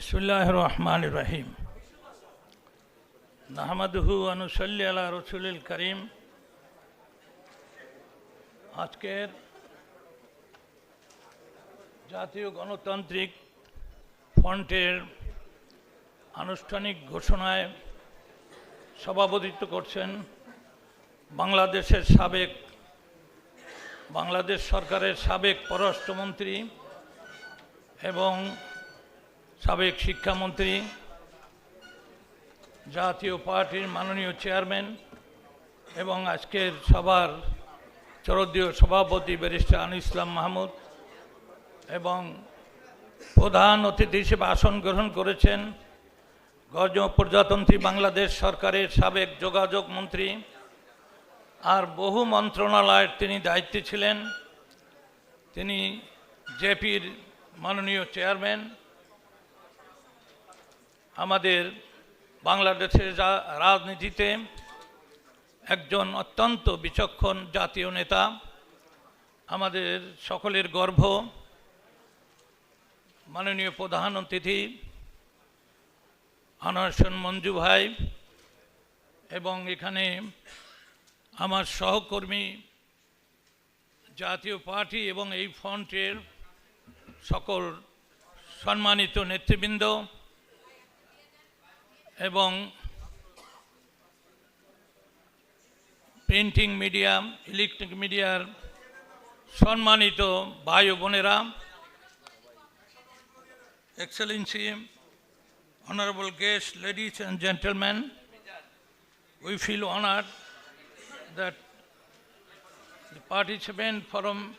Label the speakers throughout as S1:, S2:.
S1: বিসমুল্লাহ রহমান রহিম নাহমাদহু আনুসল্লি আলা রসুলিল করিম। আজকের জাতীয় গণতান্ত্রিক ফ্রন্টের আনুষ্ঠানিক ঘোষণায় সভাপতিত্ব করছেন বাংলাদেশের সাবেক, বাংলাদেশ সরকারের সাবেক পররাষ্ট্রমন্ত্রী এবং সাবেক শিক্ষামন্ত্রী, জাতীয় পার্টির মাননীয় চেয়ারম্যান এবং আজকের সভার চরদীয় সভাপতি ব্যারিস্টার আন ইসলাম মাহমুদ এবং প্রধান অতিথি হিসেবে আসন গ্রহণ করেছেন গজ প্রজাতন্ত্রী বাংলাদেশ সরকারের সাবেক যোগাযোগ মন্ত্রী আর বহু মন্ত্রণালয়ের তিনি দায়িত্বে ছিলেন। তিনি জেপির মাননীয় চেয়ারম্যান আমাদের বাংলাদেশের রাজনীতিতে একজন অত্যন্ত বিচক্ষণ জাতীয় নেতা, আমাদের সকলের গর্ব, মাননীয় প্রধান অতিথি, আনারসন মঞ্জু ভাই, এবং এখানে আমার সহকর্মী, জাতীয় পার্টি এবং এই ফ্রন্টের সকল সম্মানিত নেতৃবৃন্দ এবং প্রিন্টিং মিডিয়া ইলেকট্রিক মিডিয়ার সম্মানিত ভাই বোনেরা excellency guests, ladies and gentlemen, we feel honored that the participants from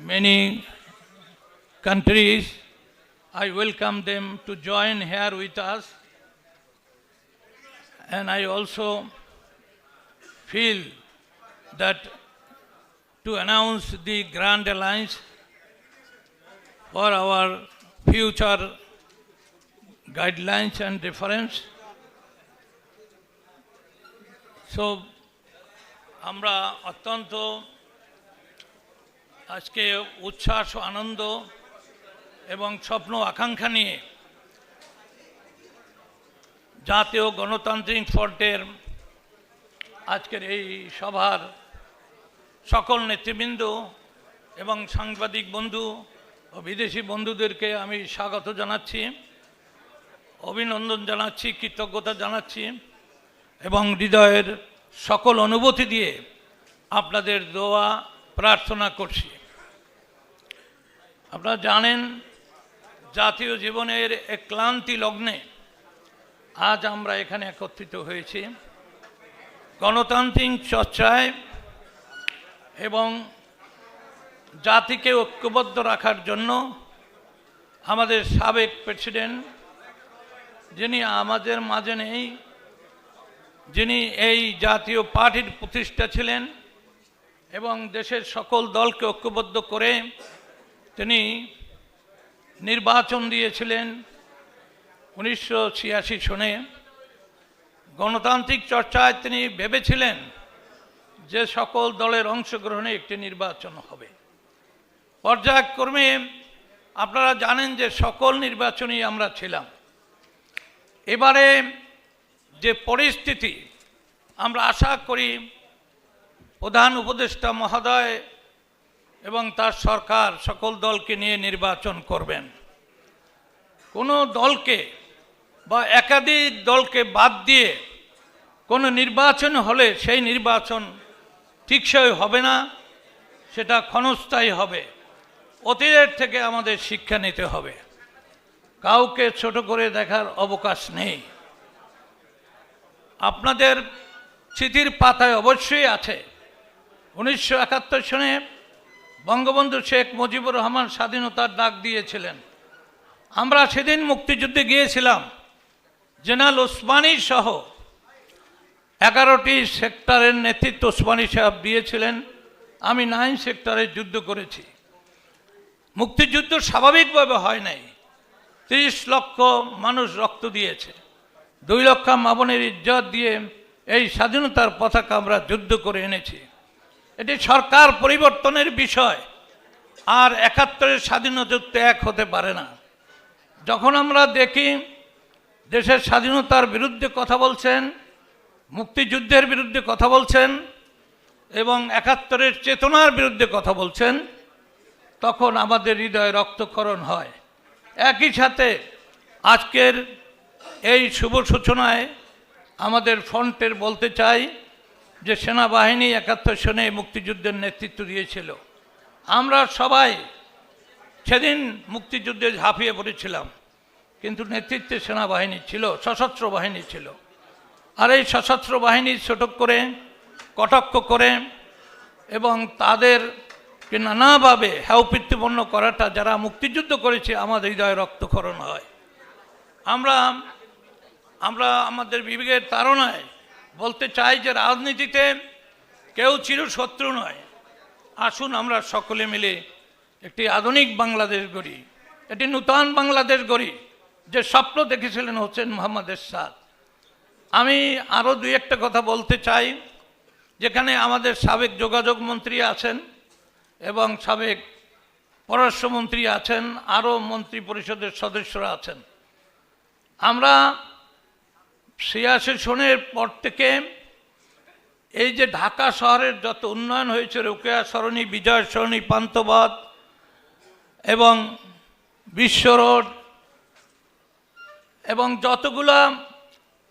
S1: many countries, I welcome them to join here with us. And I also feel that to announce the Grand Alliance for our future guidelines and reference. So, আমরা অত্যন্ত আজকে উচ্ছ্বাস আনন্দ এবং স্বপ্ন আকাঙ্ক্ষা নিয়ে জাতীয় গণতান্ত্রিক ফ্রন্টের আজকের এই সভার সকল নেতৃবৃন্দ এবং সাংবাদিক বন্ধু ও বিদেশি বন্ধুদেরকে আমি স্বাগত জানাচ্ছি, অভিনন্দন জানাচ্ছি, কৃতজ্ঞতা জানাচ্ছি এবং হৃদয়ের সকল অনুভূতি দিয়ে আপনাদের দোয়া প্রার্থনা করছি। আপনারা জানেন, জাতীয় জীবনের এক ক্লান্তি লগ্নে আজ আমরা এখানে একত্রিত হয়েছি গণতান্ত্রিক চর্চায় এবং জাতিকে ঐক্যবদ্ধ রাখার জন্য আমাদের সাবেক প্রেসিডেন্ট যিনি আমাদের মাঝে নেই, যিনি এই জাতীয় পার্টির প্রতিষ্ঠা ছিলেন এবং দেশের সকল দলকে ঐক্যবদ্ধ করে তিনি নির্বাচন দিয়েছিলেন। উনিশশো ছিয়াশি সনে গণতান্ত্রিক চর্চায় তিনি ভেবেছিলেন যে সকল দলের অংশগ্রহণে একটি নির্বাচন হবে। পর্যায়ক্রমে আপনারা জানেন যে সকল নির্বাচনেই আমরা ছিলাম। এবারে যে পরিস্থিতি, আমরা আশা করি প্রধান উপদেষ্টা মহোদয় এবং তার সরকার সকল দলকে নিয়ে নির্বাচন করবেন। কোনো দলকে বা একাধিক দলকে বাদ দিয়ে কোনো নির্বাচন হলে সেই নির্বাচন ঠিকসই হবে না, সেটা ক্ষণস্থায়ী হবে। অতীতের থেকে আমাদের শিক্ষা নিতে হবে। কাউকে ছোট করে দেখার অবকাশ নেই। আপনাদের স্মৃতির পাতায় অবশ্যই আছে, উনিশশো একাত্তর সনে বঙ্গবন্ধু শেখ মুজিবুর রহমান স্বাধীনতার ডাক দিয়েছিলেন। আমরা সেদিন মুক্তিযুদ্ধে গিয়েছিলাম। জেনারেল ওসমানী সহ এগারোটি সেক্টরের নেতৃত্ব ওসমানী সাহেব দিয়েছিলেন। আমি নাইন সেক্টরে যুদ্ধ করেছি। মুক্তিযুদ্ধ স্বাভাবিকভাবে হয় নাই। তিরিশ লক্ষ মানুষ রক্ত দিয়েছে। দুই লক্ষ মাবনের ইজ্জত দিয়ে এই স্বাধীনতার পতাকা আমরা যুদ্ধ করে এনেছি। এটি সরকার পরিবর্তনের বিষয়। আর একাত্তরের স্বাধীনতা এক হতে পারে না। যখন আমরা দেখি দেশের স্বাধীনতার বিরুদ্ধে কথা বলছেন, মুক্তিযুদ্ধের বিরুদ্ধে কথা বলছেন এবং একাত্তরের চেতনার বিরুদ্ধে কথা বলছেন, তখন আমাদের হৃদয়ে রক্তক্ষরণ হয়। একই সাথে আজকের এই শুভ সূচনায় আমাদের ফ্রন্টের বলতে চাই যে সেনাবাহিনী একাত্তর সনে মুক্তিযুদ্ধের নেতৃত্ব দিয়েছিল। আমরা সবাই সেদিন মুক্তিযুদ্ধে ঝাঁপিয়ে পড়েছিলাম। কিন্তু নেতৃত্বে সেনাবাহিনী ছিল, সশস্ত্র বাহিনী ছিল। আর এই সশস্ত্র বাহিনী ছোটক করে, কটাক্ষ করে এবং তাদেরকে নানাভাবে হ্যাউপিত্তিপন্ন করাটা যারা মুক্তিযুদ্ধ করেছে, আমাদের হৃদয়ে রক্তক্ষরণ হয়। আমরা আমরা আমাদের বিবেকের তাড়নায় বলতে চাই যে রাজনীতিতে কেউ চির শত্রু নয়। আসুন আমরা সকলে মিলে একটি আধুনিক বাংলাদেশ গড়ি, একটি নূতন বাংলাদেশ গড়ি। যে স্বপ্ন দেখেছিলেন হোসেন মোহাম্মদ এরশাদ। আমি আরও দুই একটা কথা বলতে চাই, যেখানে আমাদের সাবেক যোগাযোগ মন্ত্রী আছেন এবং সাবেক পররাষ্ট্রমন্ত্রী আছেন আরও মন্ত্রী পরিষদের সদস্যরা আছেন। আমরা ছিয়াশি সনের পর থেকে এই যে ঢাকা শহরের যত উন্নয়ন হয়েছে, রোকেয়া সরণি, বিজয় সরণি পান্তবাদ এবং বিশ্ব রোড এবং যতগুলা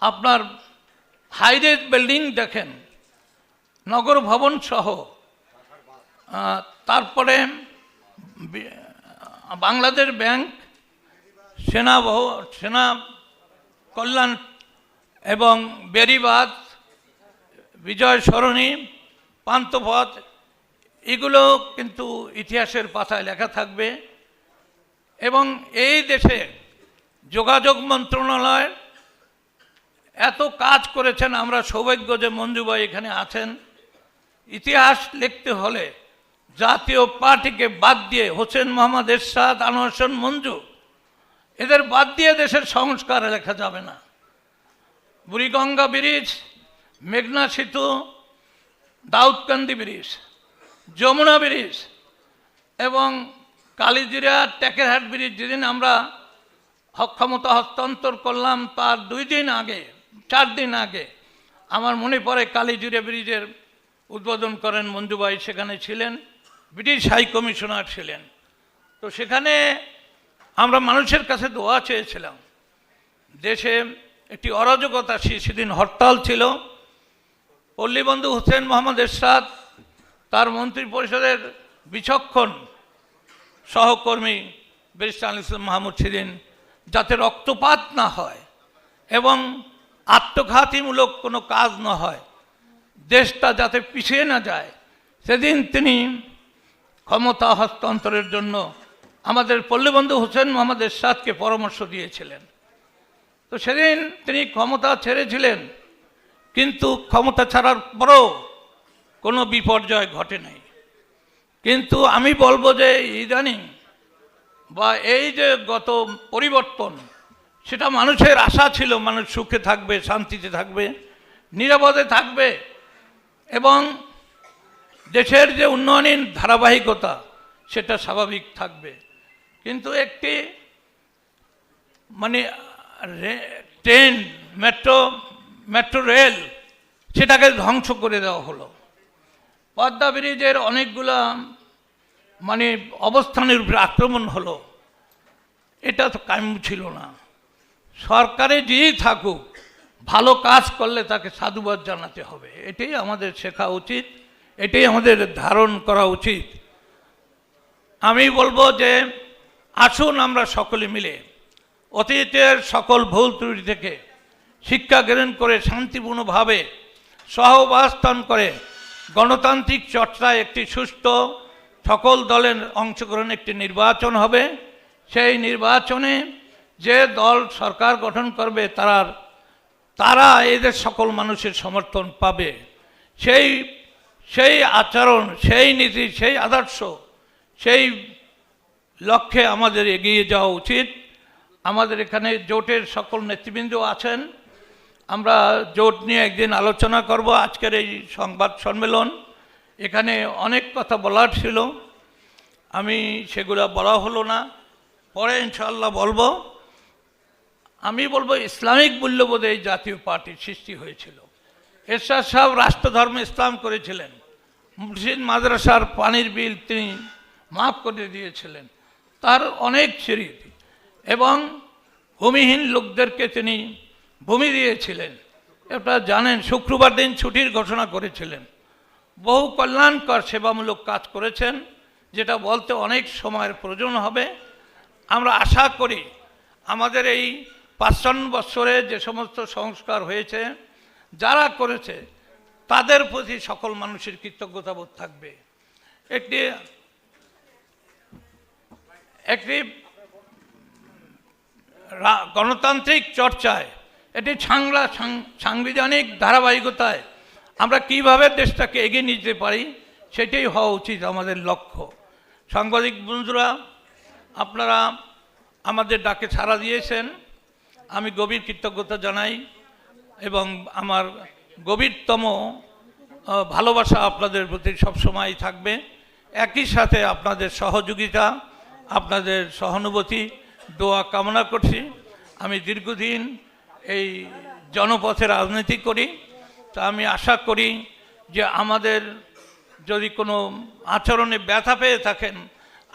S1: আপনার হাইরেজ বিল্ডিং দেখেন, নগর ভবন সহ তারপরে বাংলাদেশ ব্যাংক, সেনা সেনা কল্যাণ এবং বেরিবাদ, বিজয় সরণি পান্তপথ এগুলো কিন্তু ইতিহাসের পাতায় লেখা থাকবে। এবং এই দেশে যোগাযোগ মন্ত্রণালয় এত কাজ করেছেন, আমরা সৌভাগ্য যে মঞ্জুবাই এখানে আছেন। ইতিহাস লিখতে হলে জাতীয় পার্টিকে বাদ দিয়ে হোসেন মোহাম্মদ এরশাদ, আনোয়ার মঞ্জু, এদের বাদ দিয়ে দেশের সংস্কার লেখা যাবে না। বুড়িগঙ্গা ব্রিজ, মেঘনা সেতু, দাউদকান্দি ব্রিজ, যমুনা ব্রিজ এবং কালীজিরা টেকেরহাট ব্রিজ, যেদিন আমরা ক্ষমতা হস্তান্তর করলাম তার দুই দিন আগে, চার দিন আগে। আমার মনে পড়ে কালীজুড়ে ব্রিজের উদ্বোধন করেন মঞ্জুবাই, সেখানে ছিলেন। ব্রিটিশ হাই কমিশনার ছিলেন। তো সেখানে আমরা মানুষের কাছে দোয়া চেয়েছিলাম। দেশে একটি অরাজকতা সেদিন হরতাল ছিল। পল্লীবন্ধু হোসেন মোহাম্মদ এরশাদ, তার মন্ত্রী পরিষদের বিচক্ষণ সহকর্মী ব্যারিস্টার আল ইসলাম মাহমুদ সেদিন যাতে রক্তপাত না হয় এবং আত্মঘাতীমূলক কোনো কাজ না হয়, দেশটা যাতে পিছিয়ে না যায়। সেদিন তিনি ক্ষমতা হস্তান্তরের জন্য আমাদের পল্লীবন্ধু হোসেন মোহাম্মদ এরশাদকে পরামর্শ দিয়েছিলেন। তো সেদিন তিনি ক্ষমতা ছেড়েছিলেন, কিন্তু ক্ষমতা ছাড়ার পরও কোনো বিপর্যয় ঘটে নাই। কিন্তু আমি বলব যে ইদানিং বা এই যে গত পরিবর্তন, সেটা মানুষের আশা ছিল, মানুষ সুখে থাকবে, শান্তিতে থাকবে, নিরাপদে থাকবে, এবং দেশের যে উন্নয়নের ধারাবাহিকতা, সেটা স্বাভাবিক থাকবে। কিন্তু একটি মানে ট্রেন, মেট্রো মেট্রো রেল, সেটাকে ধ্বংস করে দেওয়া হলো। পদ্মা ব্রিজের অনেকগুলা মানে অবস্থানের উপরে আক্রমণ হলো। এটা তো কাম্য ছিল না। সরকারে যেই থাকুক, ভালো কাজ করলে তাকে সাধুবাদ জানাতে হবে। এটাই আমাদের শেখা উচিত, এটাই আমাদের ধারণ করা উচিত। আমি বলব যে, আসুন আমরা সকলে মিলে, অতীতের সকল ভুল ত্রুটি থেকে শিক্ষা গ্রহণ করে, শান্তিপূর্ণভাবে সহবাস্থান করে, গণতান্ত্রিক চর্চায় একটি সুস্থ সকল দলের অংশগ্রহণ একটি নির্বাচন হবে। সেই নির্বাচনে যে দল সরকার গঠন করবে তারা তারা এদের সকল মানুষের সমর্থন পাবে। সেই সেই আচরণ, সেই নীতি, সেই আদর্শ, সেই লক্ষ্যে আমাদের এগিয়ে যাওয়া উচিত। আমাদের এখানে জোটের সকল নেতৃবৃন্দ আছেন। আমরা জোট নিয়ে একদিন আলোচনা করব আজকের এই সংবাদ সম্মেলন। এখানে অনেক কথা বলার ছিল। আমি সেগুলো বলা হলো না। পরে ইনশাল্লাহ বলব। আমি বলব ইসলামিক মূল্যবোধে এই জাতীয় পার্টির সৃষ্টি হয়েছিল। এরশাদ সাহেব রাষ্ট্রধর্ম ইসলাম করেছিলেন। মুর্শিদ মাদ্রাসার পানির বিল তিনি মাফ করে দিয়েছিলেন। তার অনেক স্মৃতি এবং ভূমিহীন লোকদেরকে তিনি ভূমি দিয়েছিলেন। এটা জানেন, শুক্রবার দিন ছুটির ঘোষণা করেছিলেন। বহু কল্যাণকর সেবামূলক কাজ করেছেন, যেটা বলতে অনেক সময়ের প্রয়োজন হবে। আমরা আশা করি আমাদের এই পাঁচশন বৎসরে যে সমস্ত সংস্কার হয়েছে, যারা করেছে, তাদের প্রতি সকল মানুষের কৃতজ্ঞতাবোধ থাকবে। একটি একটি গণতান্ত্রিক চর্চায় এটি সাংলা সাংবিধানিক ধারাবাহিকতায় আমরা কীভাবে দেশটাকে এগিয়ে নিতে পারি, সেটাই হওয়া উচিত আমাদের লক্ষ্য। সাংবাদিক বন্ধুরা, আপনারা আমাদের ডাকে সাড়া দিয়েছেন। আমি গভীর কৃতজ্ঞতা জানাই এবং আমার গভীরতম ভালোবাসা আপনাদের প্রতি সবসময় থাকবে। একই সাথে আপনাদের সহযোগিতা, আপনাদের সহানুভূতি, দোয়া কামনা করছি। আমি দীর্ঘদিন এই জনপথে রাজনীতি করি। তা আমি আশা করি যে আমাদের যদি কোনো আচরণে ব্যথা পেয়ে থাকেন,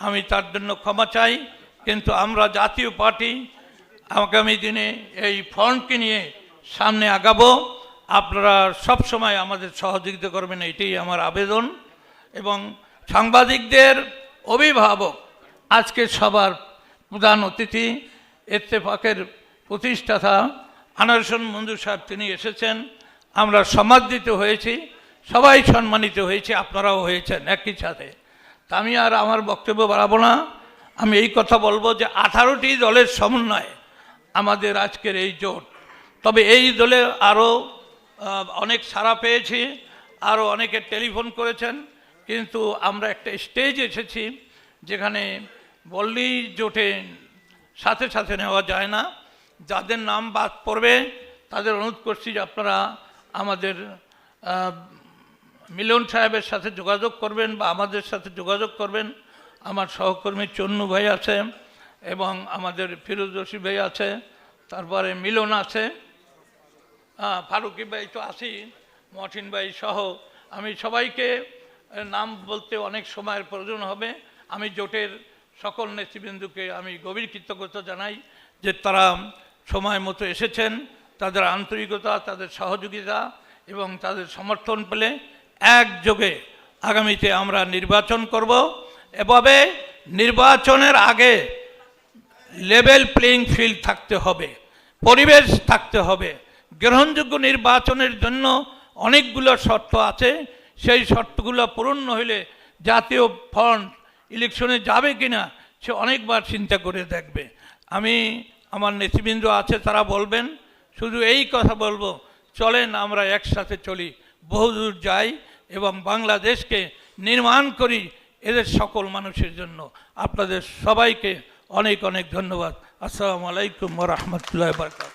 S1: আমি তার জন্য ক্ষমা চাই। কিন্তু আমরা জাতীয় পার্টি আগামী দিনে এই ফ্রন্টকে নিয়ে সামনে আগাবো। আপনারা সব সময় আমাদের সহযোগিতা করবেন, এটাই আমার আবেদন। এবং সাংবাদিকদের অভিভাবক আজকে সবার প্রধান অতিথি, ইত্তেফাকের প্রতিষ্ঠাতা আনারসন মঞ্জুর সাহেব, তিনি এসেছেন। আমরা সমাদৃত হয়েছি, সবাই সম্মানিত হয়েছে, আপনারাও হয়েছেন একই সাথে। তা আমি আর আমার বক্তব্য বাড়াবো না। আমি এই কথা বলব যে আঠারোটি দলের সমন্বয়ে আমাদের আজকের এই জোট। তবে এই দলে আরও অনেক সাড়া পেয়েছি, আরও অনেকে টেলিফোন করেছেন, কিন্তু আমরা একটা স্টেজ এসেছি যেখানে বললেই জোটে সাথে সাথে নেওয়া যায় না। যাদের নাম বাদ পড়বে, তাদের অনুরোধ করছি যে আপনারা আমাদের মিলন সাহেবের সাথে যোগাযোগ করবেন বা আমাদের সাথে যোগাযোগ করবেন। আমার সহকর্মী চন্নু ভাই আছে এবং আমাদের ফিরোজ রশি ভাই আছে, তারপরে মিলন আছে ফারুকি ভাই তো আছি মঠিন ভাই সহ। আমি সবাইকে নাম বলতে অনেক সময়ের প্রয়োজন হবে। আমি জোটের সকল নেতৃবৃন্দুকে আমি গভীর কৃতজ্ঞতা জানাই যে তারা সময় মতো এসেছেন। তাদের আন্তরিকতা, তাদের সহযোগিতা এবং তাদের সমর্থন পেলে একযোগে আগামীতে আমরা নির্বাচন করব। এভাবে নির্বাচনের আগে লেভেল প্লেইং ফিল্ড থাকতে হবে, পরিবেশ থাকতে হবে। গ্রহণযোগ্য নির্বাচনের জন্য অনেকগুলো শর্ত আছে। সেই শর্তগুলো পূরণ হইলে জাতীয় ফ্রন্ট ইলেকশনে যাবে কিনা সে অনেকবার চিন্তা করে দেখবে। আমি, আমার নেতৃবৃন্দ আছে, তারা বলবেন শুধু এই কথা বলব, চলেন আমরা একসাথে চলি। বহুদূর যাই এবং বাংলাদেশকে নির্মাণ করি এদের সকল মানুষের জন্য। আপনাদের সবাইকে অনেক অনেক ধন্যবাদ। আসসালামু আলাইকুম রহমতুল্লাহ বারকাত